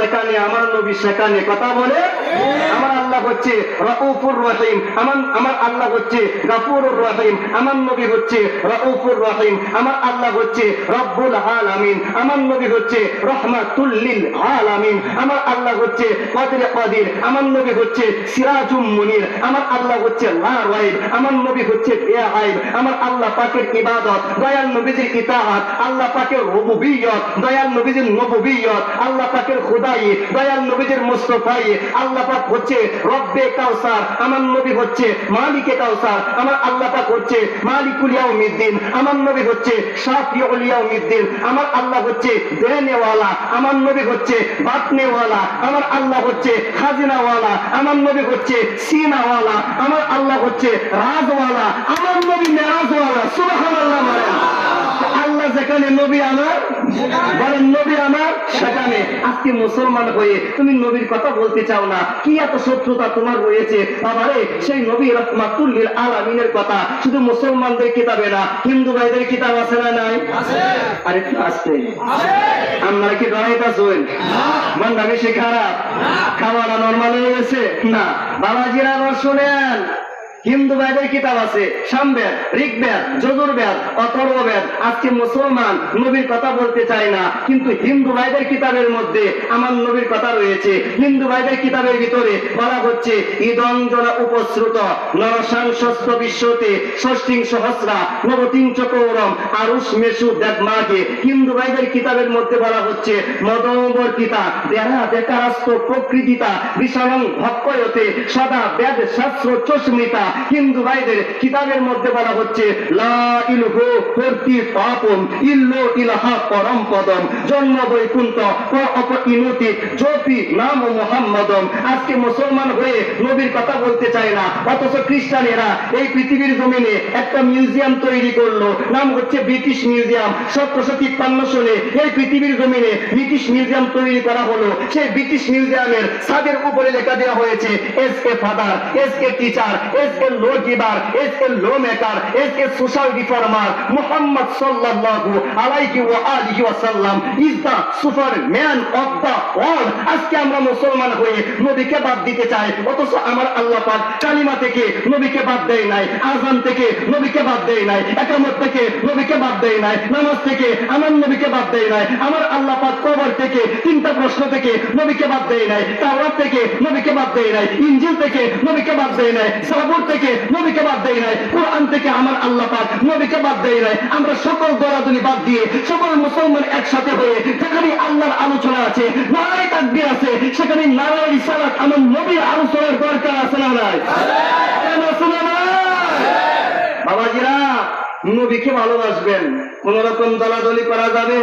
যেখানে, আমার নবী সেখানে কথা বলে, আমার আল্লাহ হচ্ছে রউফুর রহিম, আমার আমার আল্লাহ হচ্ছে গাফুরুর রহিম, আমার নবী হচ্ছে রউফুর রহিম, আমার আল্লাহ হচ্ছে রব্বুল আলামিন, আমার নবী হচ্ছে রহমাতুল লিল আলামিন, আমার আল্লাহ হচ্ছে কাদির কাদির, আমার নবী হচ্ছে সিরাজুম মুনির, আমার আল্লাহ হচ্ছে লা রাইব আমার নবী হচ্ছে বেআইব আমার আল্লাহ পাকের ইবাদত, দয়াল নবীজির ইতাআত আল্লাহ পাকের রুবুবিয়ত, দয়াল নবীজির নবুবিয়ত, আল্লাহ পাকের খুদাই দয়াল নবীজির মুস্তফাই আল্লাহ পাক হচ্ছে রব্বে কাউসার, আমার নবী হচ্ছে মালিকে কাউসার, আমার আল্লাহ পাক হচ্ছে মালিকুল ইয়াউমিদ্দিন, আমার নবী হচ্ছে শাফিউল ইয়াউমিদ্দিন, আমার আল্লাহ হচ্ছে দেনেওয়ালা, আমার নবী হচ্ছে বাতনেওয়ালা, আমার আল্লাহ হচ্ছে খাজিনাওয়ালা, আমার নবী হচ্ছে সিনাওয়ালা, আমার আল্লাহ হচ্ছে রাজওয়ালা, আমার নবী মেরাজওয়ালা, সুবহানাল্লাহ আল্লাহ যেখানে নবী, আমার বলেন নবী আমার সেখানে আজকে মুসলমান হয়ে তুমি নবীর কথা বলতে চাও না। কি এত শত্রুতা তোমার রয়েছে? বাবারে সেই নবী রহমাতুল্লিল আলামিনের কথা শুধু মুসলমানদের কিতাবে না হিন্দু ভাইদের কিতাব আছে না নাই? আরেকটু আসতে। আপনারা কি ডরাইতেছেন মনটা বেশি খারাপ। খাওয়াটা নর্মাল হয়ে গেছে? না। বাবাজিরা আবার শোনেন। হিন্দু ভাইদের কিতাব আছে সামবেদ ঋগ্বেদ যজুর্বেদ অথর্ববেদ আজকে মুসলমান নবীর কথা বলতে চায় না, কিন্তু হিন্দু ভাইদের কিতাবের মধ্যে আমার নবীর কথা রয়েছে। হিন্দু ভাইদের কিতাবের ভিতরে বলা হচ্ছে ইদঞ্জনা উপশ্রুত নরসাংসস্ত বিশ্বতে ষষ্ঠিং সহস্রা নবতিং চকৌরম আরুষ মেসু দেবমাকে হিন্দু ভাইদের কিতাবের মধ্যে বলা হচ্ছে, মদবর্তিতা, দেহা বেকারাস্ত প্রকৃতিতা বিশালং ভক্ষয়তে সদা বেদ শাস্ত্র চস্মিতা হিন্দু ভাইদের কিতাবের মধ্যে বলা হচ্ছে আজকে মুসলমান হয়ে নবীর কথা বলতে চায় না, অথচ খ্রিস্টানেরা এই পৃথিবীর জমিনে একটা মিউজিয়াম তৈরি করল, নাম হচ্ছে ব্রিটিশ মিউজিয়াম। সতেরোশো তিপ্পান্ন এই পৃথিবীর জমিনে ব্রিটিশ মিউজিয়াম তৈরি করা হলো। সেই ব্রিটিশ মিউজিয়ামের ছাদের উপরে লেখা দেওয়া হয়েছে, S K father, S K teacher, S K lawgiver S K lawmaker S K social reformer Muhammad সাল্লাল্লাহু আলাইহি ওয়া আলিহি ওয়াসাল্লাম is the superman of the world. আজকে আমরা মুসলমান হয়ে নবীকে বাদ দিতে চাই, অথচ আমার আল্লাহ পাক কালিমা থেকে নবীকে বাদ দেয় নাই আজান থেকে নবীকে বাদ দেয় নাই, একামত থেকে নবীকে বাদ দেয় নাই, নামাজ থেকে আমার নবীকে বাদ দেয় নাই, আমার আল্লাহ পাক কবর থেকে তিনটা প্রশ্ন থেকে নবীকে বাদ দেয় নাই, তাওরাত থেকে নবীকে বাদ দেয় নাই, ইনজিল থেকে নবীকে বাদ দেয় নাই সাবুর থেকে নবীকে বাদ দেয় নাই। কোরআন থেকে আমার আল্লাহ পাক নবীকে বাদ দেয় নাই। আমরা সকল দরাদরি বাদ দিয়ে সকল মুসলমান একসাথে হয়ে যেখানে আল্লাহর আলোচনা আছে, নারায় তাকবির আছে, সেখানে নারায় রিসালাত আমার নবীর আলোচনার দরকার আছে না নাই? বাবাজিরা, নবীকে ভালোবাসবেন। কোন রকম দলাদলি করা যাবে?